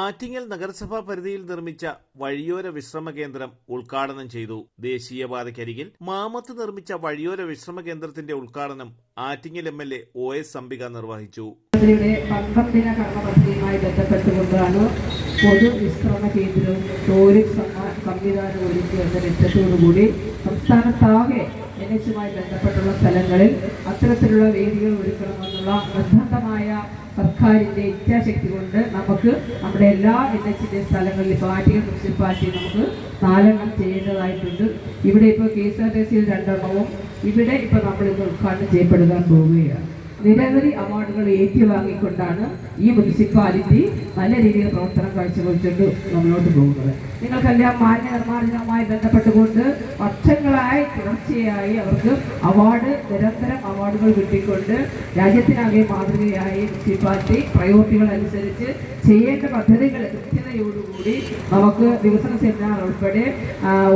ആറ്റിങ്ങൽ നഗരസഭാ പരിധിയിൽ നിർമ്മിച്ച വഴിയോര വിശ്രമ കേന്ദ്രം ഉദ്ഘാടനം ചെയ്തു. ദേശീയപാതയ്ക്കരികിൽ മാമത്ത് നിർമ്മിച്ച വഴിയോര വിശ്രമ കേന്ദ്രത്തിന്റെ ഉദ്ഘാടനം Attingal M L A O S Ambika നിർവഹിച്ചു. പദ്ധതിയുടെ പന്ത്രണ്ടിന കർമ്മ പദ്ധതിയുമായി ബന്ധപ്പെട്ടുകൊണ്ടാണ് പൊതു വിശ്രമ കേന്ദ്രവും ടോയ്ലറ്റ് സംവിധാനം ഒരുക്കി എന്ന ലക്ഷ്യത്തോടുകൂടി സംസ്ഥാനത്താകെ എൻ എച്ചുമായി ബന്ധപ്പെട്ടുള്ള സ്ഥലങ്ങളിൽ അത്തരത്തിലുള്ള വേദികൾ ഒരുക്കണമെന്നുള്ള നിർബന്ധമായ സർക്കാരിന്റെ ഇച്ഛാശക്തി കൊണ്ട് നമുക്ക് നമ്മുടെ എല്ലാ എൻ എച്ചിന്റെ സ്ഥലങ്ങളിൽ പാർട്ടികൾ മുനിസിപ്പാലിറ്റി നമുക്ക് നാലെണ്ണം ചെയ്യേണ്ടതായിട്ടുണ്ട്. ഇവിടെ ഇപ്പോൾ കെ എസ് ആർ ടി സിയിൽ രണ്ടെണ്ണവും. ഇവിടെ ഇപ്പോൾ നമ്മൾ ഉദ്ഘാടനം ചെയ്യപ്പെടുവാൻ പോവുകയാണ്. നിരവധി അവാർഡുകൾ ഏറ്റുവാങ്ങിക്കൊണ്ടാണ് ഈ മുനിസിപ്പാലിറ്റി നല്ല രീതിയിൽ പ്രവർത്തനം കാഴ്ചവെച്ചുകൊണ്ട് മുന്നോട്ട് പോകുന്നത്. നിങ്ങൾക്കെല്ലാം മാലിന്യ നിർമ്മാർജനവുമായി ബന്ധപ്പെട്ടുകൊണ്ട് വർഷങ്ങളായി തുടർച്ചയായി അവർക്ക് അവാർഡ് നിരന്തരം അവാർഡുകൾ കിട്ടിക്കൊണ്ട് രാജ്യത്തിനാകെ മാതൃകയായി മുനിസിപ്പാലിറ്റി പ്രയോറിറ്റികൾ അനുസരിച്ച് ചെയ്യേണ്ട പദ്ധതികൾ കൃത്യതയോടുകൂടി നമുക്ക് വികസന സെമിനാർ ഉൾപ്പെടെ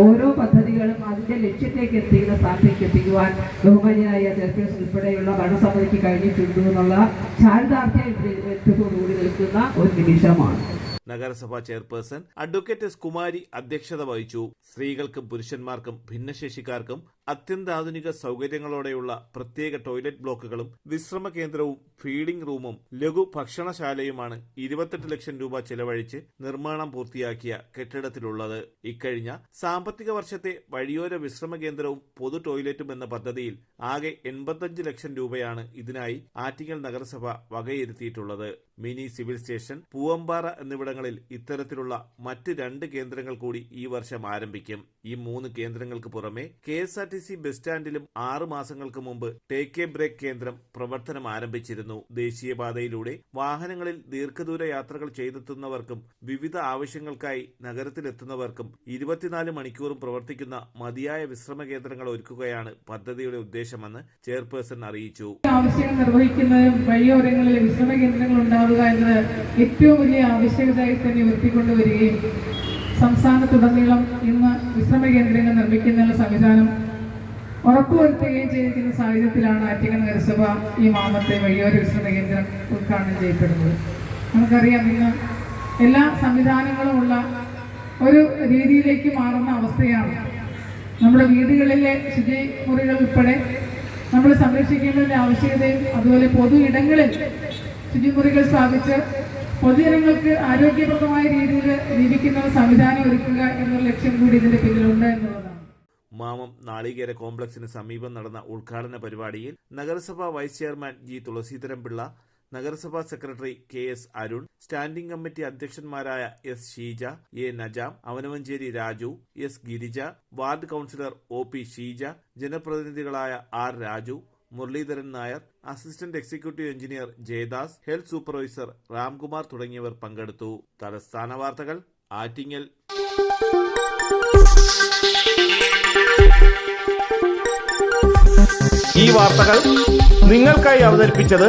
ഓരോ പദ്ധതികളും അതിന്റെ ലക്ഷ്യത്തേക്ക് എത്തിക്കുന്ന സ്ഥാനത്തേക്ക് എത്തിക്കുവാൻ ബഹുമാനിയായ ഉൾപ്പെടെയുള്ള ഭരണസമിതിക്ക് കഴിഞ്ഞിട്ടുണ്ട് എന്നുള്ള ചാരിതാർത്ഥ്യത്തോടുകൂടി നിൽക്കുന്ന ഒരു നിമിഷമാണ്. നഗരസഭാ ചെയർപേഴ്സൺ അഡ്വക്കേറ്റ് എസ് കുമാരി അധ്യക്ഷത വഹിച്ചു. സ്ത്രീകൾക്കും പുരുഷന്മാർക്കും ഭിന്നശേഷിക്കാർക്കും അത്യന്താധുനിക സൗകര്യങ്ങളോടെയുള്ള പ്രത്യേക ടോയ്ലറ്റ് ബ്ലോക്കുകളും വിശ്രമ കേന്ദ്രവും ഫീഡിംഗ് റൂമും ലഘു ഭക്ഷണശാലയുമാണ് ഇരുപത്തെട്ട് ലക്ഷം രൂപ ചെലവഴിച്ച് നിർമ്മാണം പൂർത്തിയാക്കിയ കെട്ടിടത്തിലുള്ളത്. ഇക്കഴിഞ്ഞ സാമ്പത്തിക വർഷത്തെ വഴിയോര വിശ്രമ കേന്ദ്രവും പൊതു ടോയ്ലറ്റും എന്ന പദ്ധതിയിൽ ആകെ എൺപത്തഞ്ച് ലക്ഷം രൂപയാണ് ഇതിനായി ആറ്റിങ്ങൽ നഗരസഭ വകയിരുത്തിയിട്ടുള്ളത്. മിനി സിവിൽ സ്റ്റേഷൻ പൂവമ്പാറ എന്നിവിടങ്ങളിൽ ഇത്തരത്തിലുള്ള മറ്റ് രണ്ട് കേന്ദ്രങ്ങൾ കൂടി ഈ വർഷം ആരംഭിക്കും. ഈ മൂന്ന് കേന്ദ്രങ്ങൾക്ക് പുറമെ K S R T C bus സ്റ്റാൻഡിലും ആറ് മാസങ്ങൾക്ക് മുമ്പ് ടേക്ക് എ ബ്രേക്ക് കേന്ദ്രം പ്രവർത്തനം ആരംഭിച്ചിരുന്നു. ദേശീയപാതയിലൂടെ വാഹനങ്ങളിൽ ദീർഘദൂര യാത്രകൾ ചെയ്തെത്തുന്നവർക്കും വിവിധ ആവശ്യങ്ങൾക്കായി നഗരത്തിലെത്തുന്നവർക്കും ഇരുപത്തിനാല് മണിക്കൂറും പ്രവർത്തിക്കുന്ന മതിയായ വിശ്രമ കേന്ദ്രങ്ങൾ ഒരുക്കുകയാണ് പദ്ധതിയുടെ ഉദ്ദേശമെന്ന് ചെയർപേഴ്സൺ അറിയിച്ചു. ആവശ്യങ്ങൾ നിർവഹിക്കുന്നതിനും വഴിയോരങ്ങളിൽ വിശ്രമ കേന്ദ്രങ്ങൾ ഉണ്ടാവുക എന്നത് ഏറ്റവും വലിയ ആവശ്യകതയായി തന്നെ ഉയർത്തിക്കൊണ്ടുവരികയും സംസ്ഥാനത്തുടനീളം ഇന്ന് വിശ്രമ കേന്ദ്രങ്ങൾ നിർമ്മിക്കുന്നതിനുള്ള സംവിധാനം ഉറപ്പുവരുത്തുകയും ചെയ്തിരിക്കുന്ന സാഹചര്യത്തിലാണ് അറ്റിക നഗരസഭ ഈ മാമത്തെ വഴിയോര വിശ്രമ കേന്ദ്രം ഉദ്ഘാടനം ചെയ്യപ്പെടുന്നത്. നമുക്കറിയാം ഇന്ന് എല്ലാ സംവിധാനങ്ങളും ഉള്ള ഒരു രീതിയിലേക്ക് മാറുന്ന അവസ്ഥയാണ്. നമ്മുടെ വീടുകളിലെ ശുചിമുറികൾ ഉൾപ്പെടെ നമ്മൾ സംരക്ഷിക്കേണ്ടതിന്റെ ആവശ്യകതയും അതുപോലെ പൊതു ഇടങ്ങളിൽ ശുചിമുറികൾ സ്ഥാപിച്ച് പൊതുജനങ്ങൾക്ക് ആരോഗ്യപ്രദമായ രീതിയിൽ ജീവിക്കുന്ന സംവിധാനം ഒരുക്കുക എന്നൊരു ലക്ഷ്യം കൂടി ഇതിന്റെ പിന്നിലുണ്ട് എന്നുള്ളതാണ്. മാമം നാളികേര കോംപ്ലക്സിന് സമീപം നടന്ന ഉദ്ഘാടന പരിപാടിയിൽ നഗരസഭാ vice chairman G Thulaseedharan Pillai നഗരസഭാ secretary K S Arun standing committee അധ്യക്ഷന്മാരായ S Sheeja A Najam Avanavancheri Raju S Girija ward councillor O P Sheeja ജനപ്രതിനിധികളായ R Raju Muraleedharan Nair assistant executive engineer Jayadas health supervisor Ramkumar തുടങ്ങിയവർ പങ്കെടുത്തു. തലസ്ഥാന വാർത്തകൾ ആറ്റിങ്ങൽ. ഈ വാർത്തകൾ നിങ്ങൾക്കായി അവതരിപ്പിച്ചത്